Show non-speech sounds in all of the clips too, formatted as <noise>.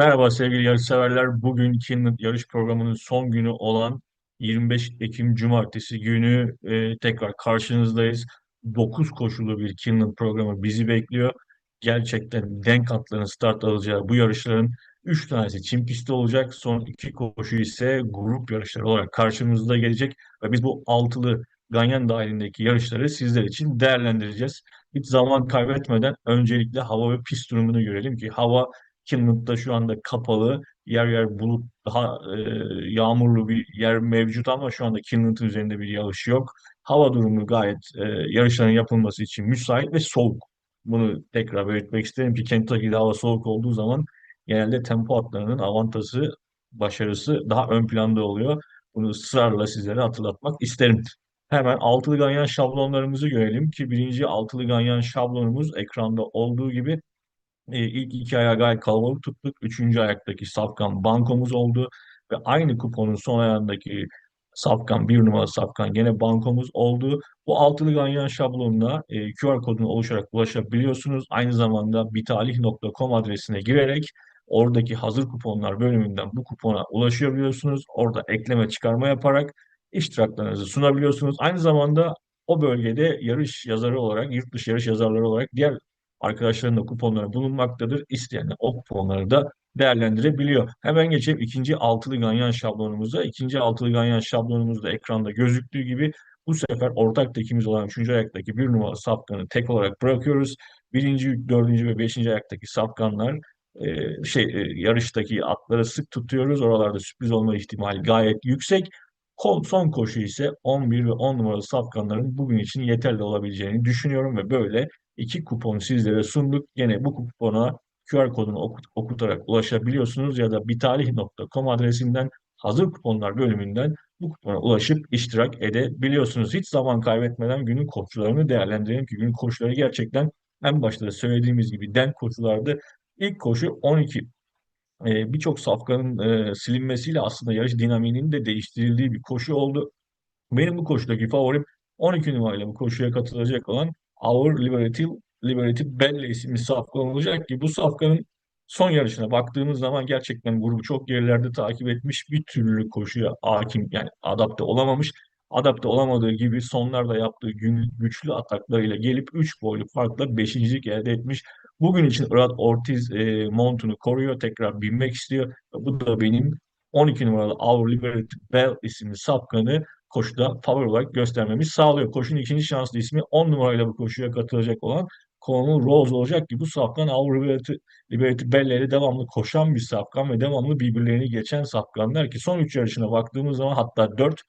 Merhaba sevgili yarışseverler. Bugün Kinland yarış programının son günü olan 25 Ekim Cumartesi günü e, tekrar karşınızdayız. 9 koşulu bir Kinland programı bizi bekliyor. Gerçekten denk atların start alacağı bu yarışların 3 tanesi çim pisti olacak. Son 2 koşu ise grup yarışları olarak karşımızda gelecek. Ve biz bu altılı Ganyan dahilindeki yarışları sizler için değerlendireceğiz. Hiç zaman kaybetmeden öncelikle hava ve pist durumunu görelim ki hava Kinland'da şu anda kapalı, yer yer bulut, daha e, yağmurlu bir yer mevcut ama şu anda Kinland'ın üzerinde bir yağış yok. Hava durumu gayet e, yarışların yapılması için müsait ve soğuk. Bunu tekrar belirtmek isterim ki Kentucky'de hava soğuk olduğu zaman genelde tempo atlarının avantajı, başarısı daha ön planda oluyor. Bunu ısrarla sizlere hatırlatmak isterim. Hemen altılı ganyan şablonlarımızı görelim ki birinci altılı ganyan şablonumuz ekranda olduğu gibi e, ilk iki ayağı gayet kalabalık tuttuk. Üçüncü ayaktaki safkan bankomuz oldu. Ve aynı kuponun son ayağındaki safkan, bir numaralı safkan gene bankomuz oldu. Bu altılı ganyan şablonuna e, QR kodunu oluşarak ulaşabiliyorsunuz. Aynı zamanda bitalih.com adresine girerek oradaki hazır kuponlar bölümünden bu kupona ulaşabiliyorsunuz. Orada ekleme çıkarma yaparak iştiraklarınızı sunabiliyorsunuz. Aynı zamanda o bölgede yarış yazarı olarak, yurt dışı yarış yazarları olarak diğer arkadaşların da kuponları bulunmaktadır. İsteyenler o kuponları da değerlendirebiliyor. Hemen geçelim ikinci altılı ganyan şablonumuza. İkinci altılı ganyan şablonumuzda ekranda gözüktüğü gibi bu sefer ortak tekimiz olan üçüncü ayaktaki bir numaralı safkanı tek olarak bırakıyoruz. Birinci, dördüncü ve beşinci ayaktaki safkanlar e, şey e, yarıştaki atları sık tutuyoruz. Oralarda sürpriz olma ihtimali gayet yüksek. Son koşu ise 11 ve 10 numaralı safkanların bugün için yeterli olabileceğini düşünüyorum ve böyle iki kupon sizlere sunduk. Yine bu kupona QR kodunu okut, okutarak ulaşabiliyorsunuz ya da bitalih.com adresinden hazır kuponlar bölümünden bu kupona ulaşıp iştirak edebiliyorsunuz. Hiç zaman kaybetmeden günün koşularını değerlendirelim ki günün koşuları gerçekten en başta da söylediğimiz gibi denk koşulardı. İlk koşu 12 e, birçok safkanın e, silinmesiyle aslında yarış dinamiğinin de değiştirildiği bir koşu oldu. Benim bu koşudaki favorim 12 numarayla bu koşuya katılacak olan Our Liberty, Liberty Belle isimli safkan olacak ki bu safkanın son yarışına baktığımız zaman gerçekten grubu çok gerilerde takip etmiş bir türlü koşuya hakim yani adapte olamamış. Adapte olamadığı gibi sonlarda yaptığı güçlü ataklarıyla gelip 3 boylu farkla 5.lik elde etmiş. Bugün için Rad Ortiz e, montunu koruyor. Tekrar binmek istiyor. Bu da benim 12 numaralı Our Liberty Bell isimli safkanı koşuda favori olarak göstermemiz sağlıyor. Koşunun ikinci şanslı ismi 10 numarayla bu koşuya katılacak olan Conor Rose olacak ki bu safkan Our Liberty, Liberty Bell'leri devamlı koşan bir safkan ve devamlı birbirlerini geçen safkanlar ki son 3 yarışına baktığımız zaman hatta 4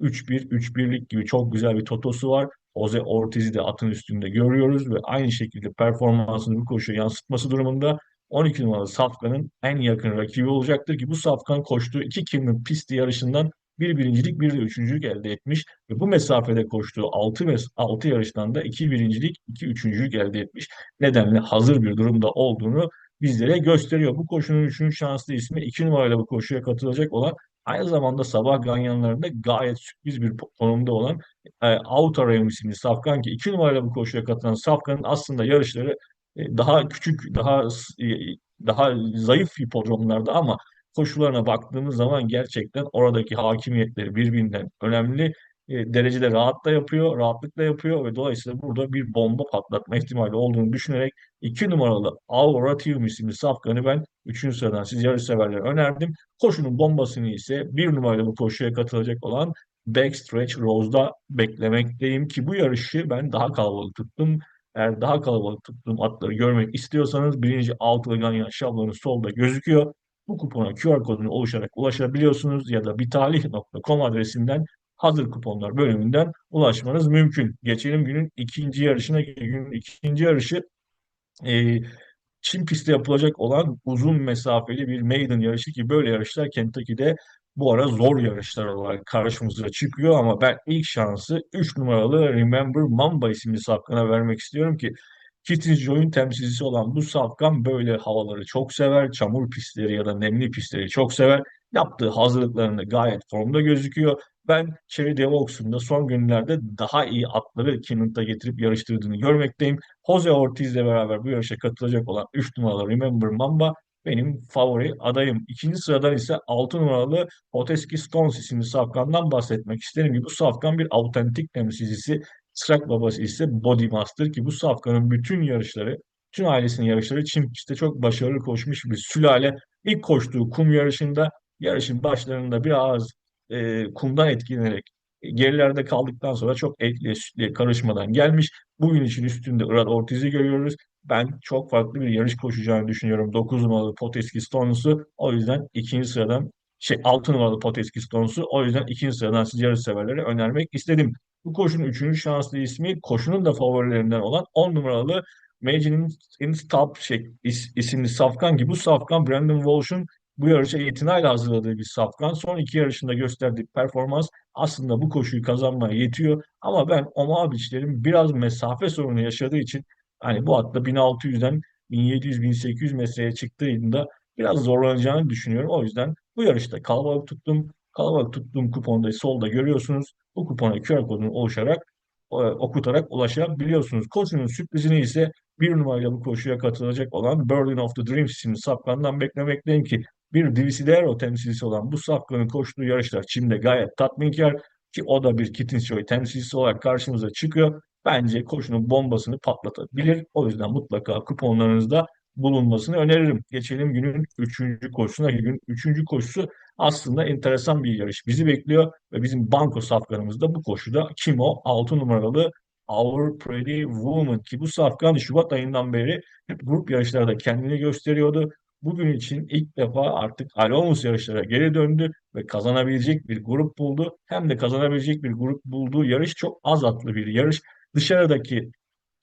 3-1, 3-1'lik gibi çok güzel bir totosu var. Jose Ortiz'i de atın üstünde görüyoruz ve aynı şekilde performansını bu koşuya yansıtması durumunda 12 numaralı Safkan'ın en yakın rakibi olacaktır ki bu Safkan koştuğu iki Kimlik pisti yarışından bir birincilik bir de üçüncülük elde etmiş ve bu mesafede koştuğu 6, mes 6 yarıştan da iki birincilik iki üçüncülük elde etmiş. Nedenle hazır bir durumda olduğunu bizlere gösteriyor. Bu koşunun üçüncü şanslı ismi 2 numarayla bu koşuya katılacak olan aynı zamanda sabah ganyanlarında gayet sürpriz bir konumda olan e, Outarayım isimli Safkan ki 2 numarayla bu koşuya katılan Safkan'ın aslında yarışları e, daha küçük, daha e, daha zayıf hipodromlarda ama koşularına baktığımız zaman gerçekten oradaki hakimiyetleri birbirinden önemli e, derecede rahat da yapıyor, rahatlıkla yapıyor ve dolayısıyla burada bir bomba patlatma ihtimali olduğunu düşünerek 2 numaralı Auratium isimli safkanı ben 3. sıradan siz yarış severlere önerdim. Koşunun bombasını ise 1 numaralı bu koşuya katılacak olan Backstretch Rose'da beklemekteyim ki bu yarışı ben daha kalabalık tuttum. Eğer daha kalabalık tuttuğum atları görmek istiyorsanız birinci altılı ganyan şablonu solda gözüküyor. Bu kupona QR kodunu oluşarak ulaşabiliyorsunuz ya da bitalih.com adresinden hazır kuponlar bölümünden ulaşmanız mümkün. Geçelim günün ikinci yarışına. Günün ikinci yarışı e, Çin pistte yapılacak olan uzun mesafeli bir maiden yarışı ki böyle yarışlar Kentucky'de bu ara zor yarışlar olarak karşımıza çıkıyor ama ben ilk şansı 3 numaralı Remember Mamba isimli safkana vermek istiyorum ki Kittens Joy'un temsilcisi olan bu safkan böyle havaları çok sever. Çamur pistleri ya da nemli pistleri çok sever. Yaptığı hazırlıklarında gayet formda gözüküyor. Ben Cherry Devox'un da son günlerde daha iyi atları Kinland'a getirip yarıştırdığını görmekteyim. Jose Ortiz ile beraber bu yarışa katılacak olan 3 numaralı Remember Mamba benim favori adayım. İkinci sıradan ise 6 numaralı Poteski Stones isimli safkandan bahsetmek isterim ki bu safkan bir autentik temsilcisi. Çırak babası ise Body Master ki bu safkanın bütün yarışları, bütün ailesinin yarışları Çin çok başarılı koşmuş bir sülale. İlk koştuğu kum yarışında yarışın başlarında biraz e, kumdan etkilenerek gerilerde kaldıktan sonra çok etliye sütlüye karışmadan gelmiş. Bugün için üstünde Irat Ortiz'i görüyoruz. Ben çok farklı bir yarış koşacağını düşünüyorum. 9 numaralı Poteski Stones'u. O yüzden ikinci sıradan şey 6 numaralı Poteski Stones'u. O yüzden ikinci sıradan siz yarış severlere önermek istedim. Bu koşunun üçüncü şanslı ismi koşunun da favorilerinden olan 10 numaralı Magic'in Top şey, is, isimli safkan ki bu safkan Brandon Walsh'un bu yarışa itinayla hazırladığı bir safkan. Son iki yarışında gösterdiği performans aslında bu koşuyu kazanmaya yetiyor. Ama ben Omaha Beach'lerin biraz mesafe sorunu yaşadığı için hani bu hatta 1600'den 1700-1800 metreye çıktığında biraz zorlanacağını düşünüyorum. O yüzden bu yarışta kalabalık tuttum. Kalabalık tuttuğum kuponda solda görüyorsunuz. Bu kupona QR kodunu oluşarak e, okutarak ulaşabiliyorsunuz. Koşunun sürprizini ise bir numarayla bu koşuya katılacak olan Berlin of the Dreams isimli safkandan beklemekteyim ki bir Divisidero temsilcisi olan bu safkanın koştuğu yarışlar Çin'de gayet tatminkar ki o da bir Kittensjoy temsilcisi olarak karşımıza çıkıyor. Bence koşunun bombasını patlatabilir. O yüzden mutlaka kuponlarınızda bulunmasını öneririm. Geçelim günün üçüncü koşusuna. Günün üçüncü koşusu aslında enteresan bir yarış bizi bekliyor ve bizim banko safkanımızda bu koşuda kim o? 6 numaralı Our Pretty Woman ki bu safkan Şubat ayından beri hep grup yarışlarda kendini gösteriyordu. Bugün için ilk defa artık Alonso yarışlara geri döndü ve kazanabilecek bir grup buldu. Hem de kazanabilecek bir grup bulduğu yarış çok az atlı bir yarış. Dışarıdaki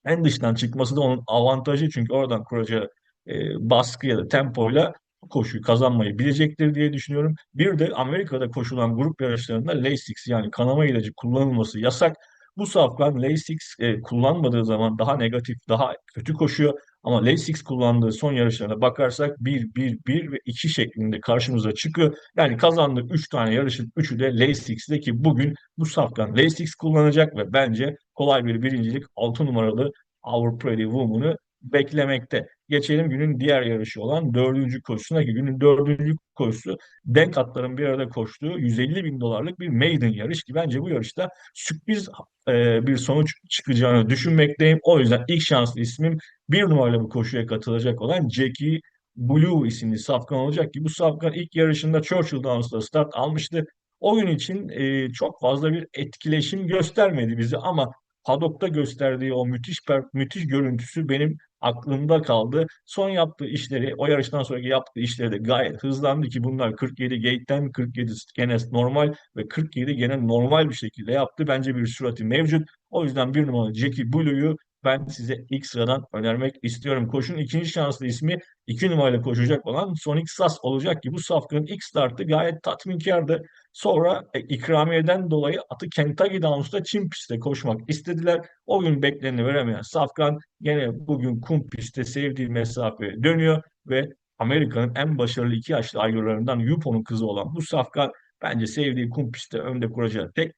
en dıştan çıkması da onun avantajı çünkü oradan kuracağı e, baskı ya da tempoyla koşuyu kazanmayı bilecektir diye düşünüyorum. Bir de Amerika'da koşulan grup yarışlarında Lasix yani kanama ilacı kullanılması yasak. Bu safkan Lasix e, kullanmadığı zaman daha negatif, daha kötü koşuyor. Ama Lasix kullandığı son yarışlarına bakarsak 1, 1, 1 ve 2 şeklinde karşımıza çıkıyor. Yani kazandığı 3 tane yarışın 3'ü de Lasix'te ki bugün bu safkan Lasix kullanacak ve bence kolay bir birincilik 6 numaralı Our Pretty Woman'ı beklemekte. Geçelim günün diğer yarışı olan dördüncü koşusuna ki günün dördüncü koşusu denk atların bir arada koştuğu 150 bin dolarlık bir maiden yarış ki bence bu yarışta sürpriz e, bir sonuç çıkacağını düşünmekteyim. O yüzden ilk şanslı ismim bir numaralı bu koşuya katılacak olan Jackie Blue isimli safkan olacak ki bu safkan ilk yarışında Churchill Downs'ta start almıştı. O gün için e, çok fazla bir etkileşim göstermedi bizi ama Paddock'ta gösterdiği o müthiş müthiş görüntüsü benim aklımda kaldı. Son yaptığı işleri, o yarıştan sonraki yaptığı işleri de gayet hızlandı ki bunlar 47 gate'den 47 gene normal ve 47 gene normal bir şekilde yaptı. Bence bir sürati mevcut. O yüzden bir numaralı Jackie Blue'yu ben size ilk sıradan önermek istiyorum. Koşun ikinci şanslı ismi iki numarayla koşacak olan Sonic Sas olacak ki bu safkanın ilk startı gayet tatminkardı. Sonra e, ikramiyeden dolayı atı Kentucky Downs'ta Çin pistte koşmak istediler. O gün bekleneni veremeyen Safkan gene bugün kum pistte sevdiği mesafeye dönüyor ve Amerika'nın en başarılı iki yaşlı aygırlarından Yupo'nun kızı olan bu Safkan bence sevdiği kum pistte önde kuracağı tek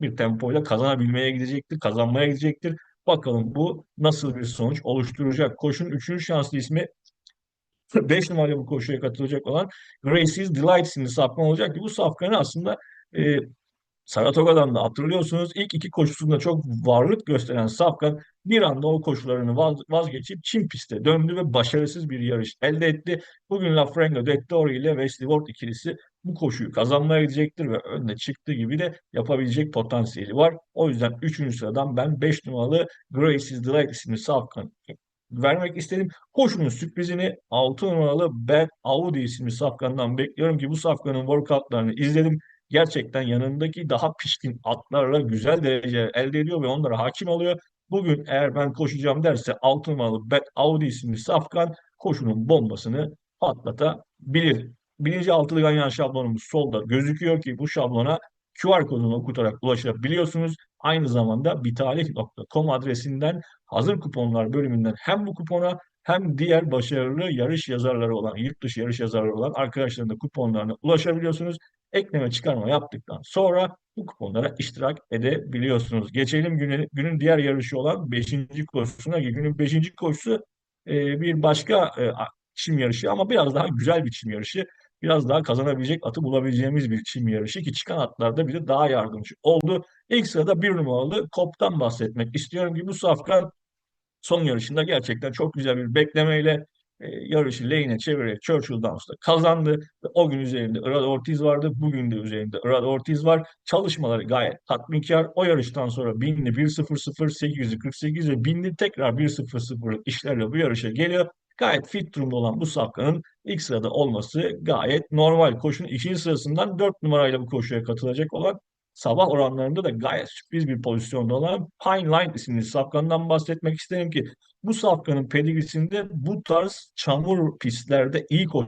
bir tempoyla kazanabilmeye gidecektir, kazanmaya gidecektir. Bakalım bu nasıl bir sonuç oluşturacak. Koşun üçüncü şanslı ismi <laughs> 5 numaralı bu koşuya katılacak olan Gracie's Delight isimli safkan olacak ki bu safkanı aslında e, Saratoga'dan da hatırlıyorsunuz ilk iki koşusunda çok varlık gösteren Safkan bir anda o koşularını vaz, vazgeçip Çin pistte döndü ve başarısız bir yarış elde etti. Bugün Lafrengo Dettori ile Wesley Ward ikilisi bu koşuyu kazanmaya gidecektir ve önüne çıktığı gibi de yapabilecek potansiyeli var. O yüzden 3. sıradan ben 5 numaralı Gracie's Delight isimli Safkan vermek istedim. Koşunun sürprizini 6 numaralı Bad Audi isimli safkandan bekliyorum ki bu safkanın workoutlarını izledim. Gerçekten yanındaki daha pişkin atlarla güzel derece elde ediyor ve onlara hakim oluyor. Bugün eğer ben koşacağım derse 6 numaralı Bad Audi isimli safkan koşunun bombasını patlatabilir. Birinci altılı ganyan şablonumuz solda gözüküyor ki bu şablona QR kodunu okutarak ulaşabiliyorsunuz. Aynı zamanda bitalih.com adresinden hazır kuponlar bölümünden hem bu kupona hem diğer başarılı yarış yazarları olan, yurt dışı yarış yazarları olan arkadaşların da kuponlarına ulaşabiliyorsunuz. Ekleme çıkarma yaptıktan sonra bu kuponlara iştirak edebiliyorsunuz. Geçelim günün, günün diğer yarışı olan 5. koşusuna. Günün 5. koşusu e, bir başka e, çim yarışı ama biraz daha güzel bir çim yarışı. Biraz daha kazanabilecek atı bulabileceğimiz bir çim yarışı ki çıkan atlarda bize daha yardımcı oldu. İlk sırada bir numaralı Kop'tan bahsetmek istiyorum ki bu safkan son yarışında gerçekten çok güzel bir beklemeyle e, yarışı lane'e çevirerek Churchill Downs'ta kazandı. Ve o gün üzerinde Irad Ortiz vardı. Bugün de üzerinde Irad Ortiz var. Çalışmaları gayet tatminkar. O yarıştan sonra binli 1.00, 848 ve binli tekrar 1.00'lık işlerle bu yarışa geliyor. Gayet fit durumda olan bu safkanın ilk sırada olması gayet normal. Koşunun ikinci sırasından 4 numarayla bu koşuya katılacak olan sabah oranlarında da gayet sürpriz bir pozisyonda olan Pine Line isimli safkandan bahsetmek isterim ki bu safkanın pedigrisinde bu tarz çamur pistlerde iyi koş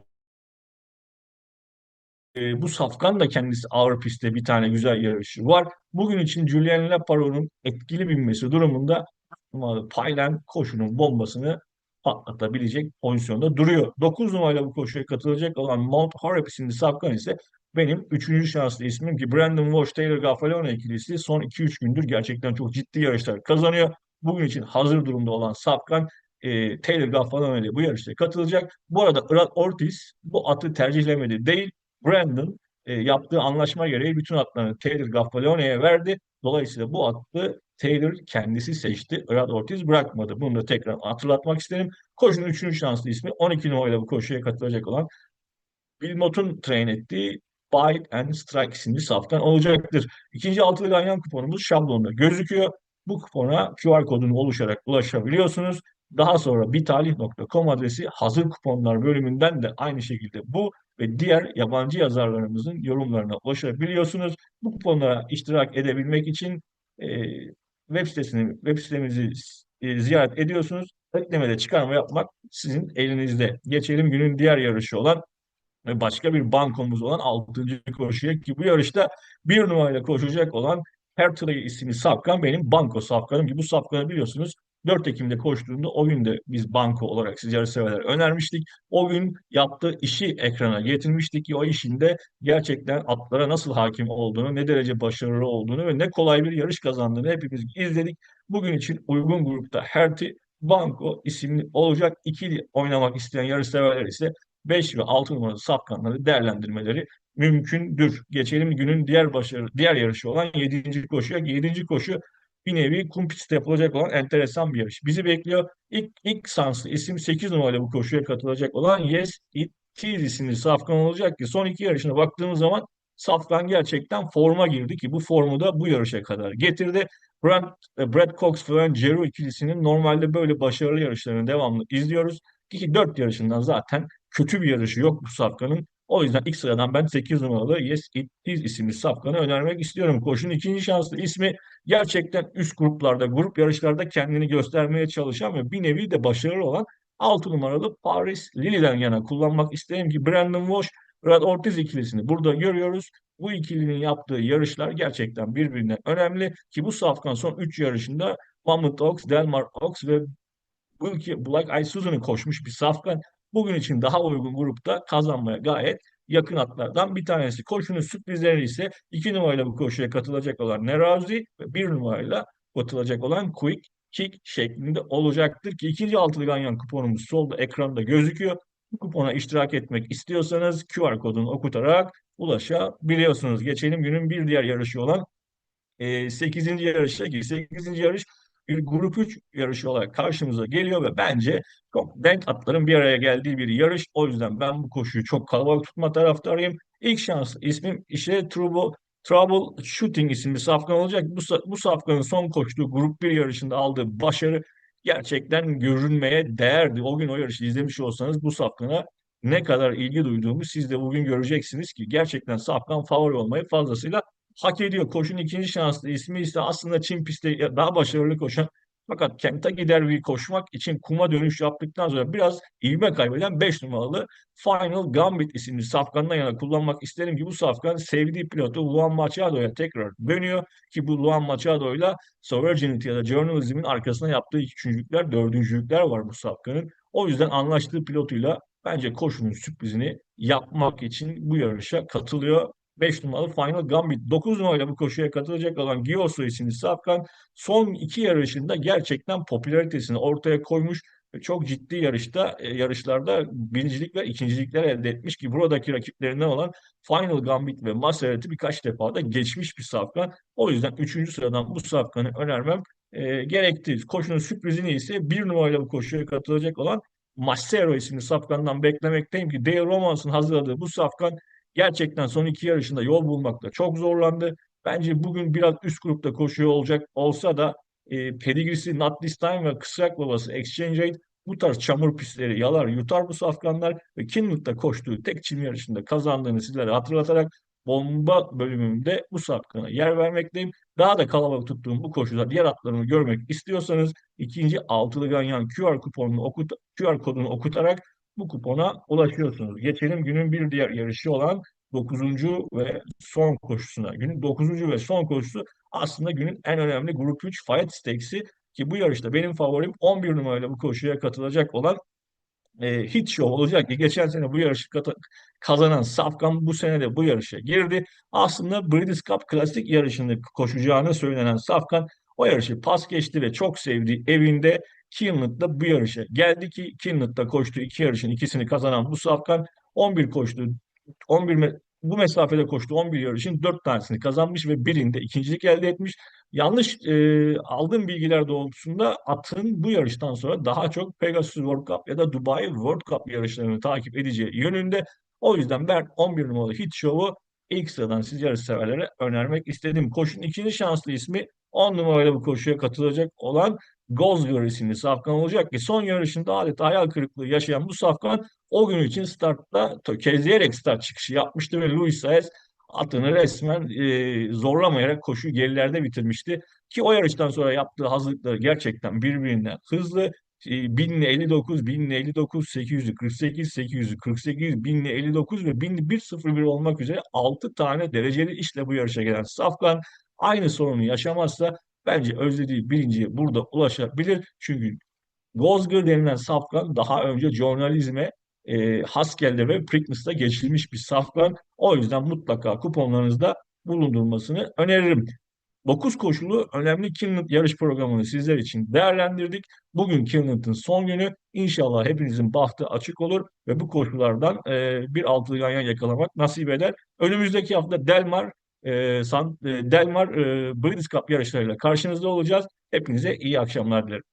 e, bu safkan da kendisi ağır pistte bir tane güzel yarışı var. Bugün için Julian Leparo'nun etkili binmesi durumunda Paylan koşunun bombasını patlatabilecek pozisyonda duruyor. 9 numarayla bu koşuya katılacak olan Mount Horeb isimli safkan ise benim üçüncü şanslı ismim ki Brandon Walsh, Taylor Gaffalione ikilisi son 2-3 gündür gerçekten çok ciddi yarışlar kazanıyor. Bugün için hazır durumda olan Safkan e, Taylor Gaffalione ile bu yarışta katılacak. Bu arada Irat Ortiz bu atı tercihlemedi değil. Brandon e, yaptığı anlaşma gereği bütün atlarını Taylor Gaffalione'ye verdi. Dolayısıyla bu atı Taylor kendisi seçti. Irat Ortiz bırakmadı. Bunu da tekrar hatırlatmak isterim. Koşunun üçüncü şanslı ismi 12 numarayla bu koşuya katılacak olan Wilmot'un train ettiği Buy and Strike isimli saftan olacaktır. İkinci altılı ganyan kuponumuz şablonda gözüküyor. Bu kupona QR kodunu oluşarak ulaşabiliyorsunuz. Daha sonra bitalih.com adresi hazır kuponlar bölümünden de aynı şekilde bu ve diğer yabancı yazarlarımızın yorumlarına ulaşabiliyorsunuz. Bu kuponlara iştirak edebilmek için e, web sitesini, web sitemizi e, ziyaret ediyorsunuz. Eklemede çıkarma yapmak sizin elinizde. Geçelim günün diğer yarışı olan ve başka bir bankomuz olan 6. koşuya ki bu yarışta bir numarayla koşacak olan Hertley isimli safkan benim banko safkanım ki bu safkanı biliyorsunuz 4 Ekim'de koştuğunda o gün de biz banko olarak siz yarışseverler önermiştik. O gün yaptığı işi ekrana getirmiştik ki o işinde gerçekten atlara nasıl hakim olduğunu, ne derece başarılı olduğunu ve ne kolay bir yarış kazandığını hepimiz izledik. Bugün için uygun grupta Herti Banko isimli olacak. ikili oynamak isteyen yarışseverler ise 5 ve 6 numaralı safkanları değerlendirmeleri mümkündür. Geçelim günün diğer başarı, diğer yarışı olan 7. koşuya. 7. koşu bir nevi kum pistte yapılacak olan enteresan bir yarış. Bizi bekliyor. İlk, ilk sanslı isim 8 numaralı bu koşuya katılacak olan Yes It Is isimli Safkan olacak ki son iki yarışına baktığımız zaman Safkan gerçekten forma girdi ki bu formu da bu yarışa kadar getirdi. Brad, e, Brad Cox ve Jero ikilisinin normalde böyle başarılı yarışlarını devamlı izliyoruz. Ki 4 yarışından zaten kötü bir yarışı yok bu Safkan'ın. O yüzden ilk sıradan ben 8 numaralı Yes It Is isimli safkanı önermek istiyorum. Koşun ikinci şanslı ismi gerçekten üst gruplarda, grup yarışlarda kendini göstermeye çalışan ve bir nevi de başarılı olan 6 numaralı Paris Lilly'den yana kullanmak isterim ki Brandon Walsh, Brad Ortiz ikilisini burada görüyoruz. Bu ikilinin yaptığı yarışlar gerçekten birbirinden önemli ki bu safkan son 3 yarışında Mammoth Oaks, Delmar Oaks ve Black Eye Susan'ı koşmuş bir safkan bugün için daha uygun grupta kazanmaya gayet yakın atlardan bir tanesi. Koşunun sürprizleri ise 2 numarayla bu koşuya katılacak olan Nerazi ve 1 numarayla katılacak olan Quick Kick şeklinde olacaktır ki ikinci altılı ganyan kuponumuz solda ekranda gözüküyor. Bu kupona iştirak etmek istiyorsanız QR kodunu okutarak ulaşabiliyorsunuz. Geçelim günün bir diğer yarışı olan e, 8. yarışa ki 8. yarış grup 3 yarışı olarak karşımıza geliyor ve bence çok denk atların bir araya geldiği bir yarış. O yüzden ben bu koşuyu çok kalabalık tutma taraftarıyım. İlk şans ismim işte Trouble, Trouble Shooting isimli safkan olacak. Bu, bu safkanın son koştuğu grup 1 yarışında aldığı başarı gerçekten görünmeye değerdi. O gün o yarışı izlemiş olsanız bu safkana ne kadar ilgi duyduğumu siz de bugün göreceksiniz ki gerçekten safkan favori olmayı fazlasıyla hak ediyor. Koşun ikinci şanslı ismi ise aslında Çin pistte daha başarılı koşan fakat Kentucky Derby koşmak için kuma dönüş yaptıktan sonra biraz ivme kaybeden 5 numaralı Final Gambit isimli safkandan yana kullanmak isterim ki bu safkan sevdiği pilotu Luan Machado'ya tekrar dönüyor ki bu Luan Machado'yla Sovereignty ya da Journalism'in arkasına yaptığı üçüncülükler, dördüncülükler var bu safkanın. O yüzden anlaştığı pilotuyla bence koşunun sürprizini yapmak için bu yarışa katılıyor. 5 numaralı Final Gambit. 9 numarayla bu koşuya katılacak olan Giosso isimli Safkan son iki yarışında gerçekten popülaritesini ortaya koymuş. çok ciddi yarışta e, yarışlarda birincilik ve ikincilikler elde etmiş ki buradaki rakiplerinden olan Final Gambit ve Maserati birkaç defa da geçmiş bir safkan. O yüzden üçüncü sıradan bu safkanı önermem e, gerekti. Koşunun sürprizini ise bir numarayla bu koşuya katılacak olan Massero isimli safkandan beklemekteyim ki Dale Romans'ın hazırladığı bu safkan gerçekten son iki yarışında yol bulmakta çok zorlandı. Bence bugün biraz üst grupta koşuyor olacak olsa da e, pedigrisi Not This Time ve kısrak babası Exchange Aid bu tarz çamur pistleri yalar yutar bu safkanlar ve Kinlock'ta koştuğu tek çim yarışında kazandığını sizlere hatırlatarak bomba bölümümde bu safkana yer vermekteyim. Daha da kalabalık tuttuğum bu koşuda diğer atlarımı görmek istiyorsanız ikinci altılı ganyan QR kuponunu okut QR kodunu okutarak bu kupona ulaşıyorsunuz. Geçelim günün bir diğer yarışı olan dokuzuncu ve son koşusuna. Günün dokuzuncu ve son koşusu aslında günün en önemli Grup 3 Fight Stakes'i ki bu yarışta benim favorim 11 numarayla bu koşuya katılacak olan e, hit show olacak ki geçen sene bu yarışı kazanan Safkan bu sene de bu yarışa girdi. Aslında British Cup Klasik yarışını koşacağını söylenen Safkan o yarışı pas geçti ve çok sevdiği evinde Kinlock'ta bu yarışa geldi ki Kinlock'ta koştuğu iki yarışın ikisini kazanan bu Safkan 11 koştu 11 me bu mesafede koştu 11 yarışın 4 tanesini kazanmış ve birinde ikincilik elde etmiş. Yanlış e, aldığım bilgiler doğrultusunda atın bu yarıştan sonra daha çok Pegasus World Cup ya da Dubai World Cup yarışlarını takip edeceği yönünde. O yüzden ben 11 numaralı Hit Show'u ilk sıradan siz yarış severlere önermek istedim. Koşun ikinci şanslı ismi 10 numarayla bu koşuya katılacak olan Gosgör isimli safkan olacak ki son yarışında adeta hayal kırıklığı yaşayan bu safkan o gün için startta tökezleyerek start çıkışı yapmıştı ve Luis Saez atını resmen e, zorlamayarak koşuyu gerilerde bitirmişti. Ki o yarıştan sonra yaptığı hazırlıkları gerçekten birbirinden hızlı. E, 1059, 1059, 848, 848, 1059 ve 1101 olmak üzere 6 tane dereceli işle bu yarışa gelen Safkan aynı sorunu yaşamazsa bence özlediği birinciye burada ulaşabilir. Çünkü Gosger denilen safkan daha önce jurnalizme e, Haskell'de ve Prickness'ta geçilmiş bir safkan. O yüzden mutlaka kuponlarınızda bulundurmasını öneririm. 9 koşulu önemli Kinland yarış programını sizler için değerlendirdik. Bugün Kinland'ın son günü. İnşallah hepinizin bahtı açık olur ve bu koşulardan e, bir altılı ganyan yakalamak nasip eder. Önümüzdeki hafta Delmar e, San, e, Delmar e, British Cup yarışlarıyla karşınızda olacağız. Hepinize iyi akşamlar dilerim.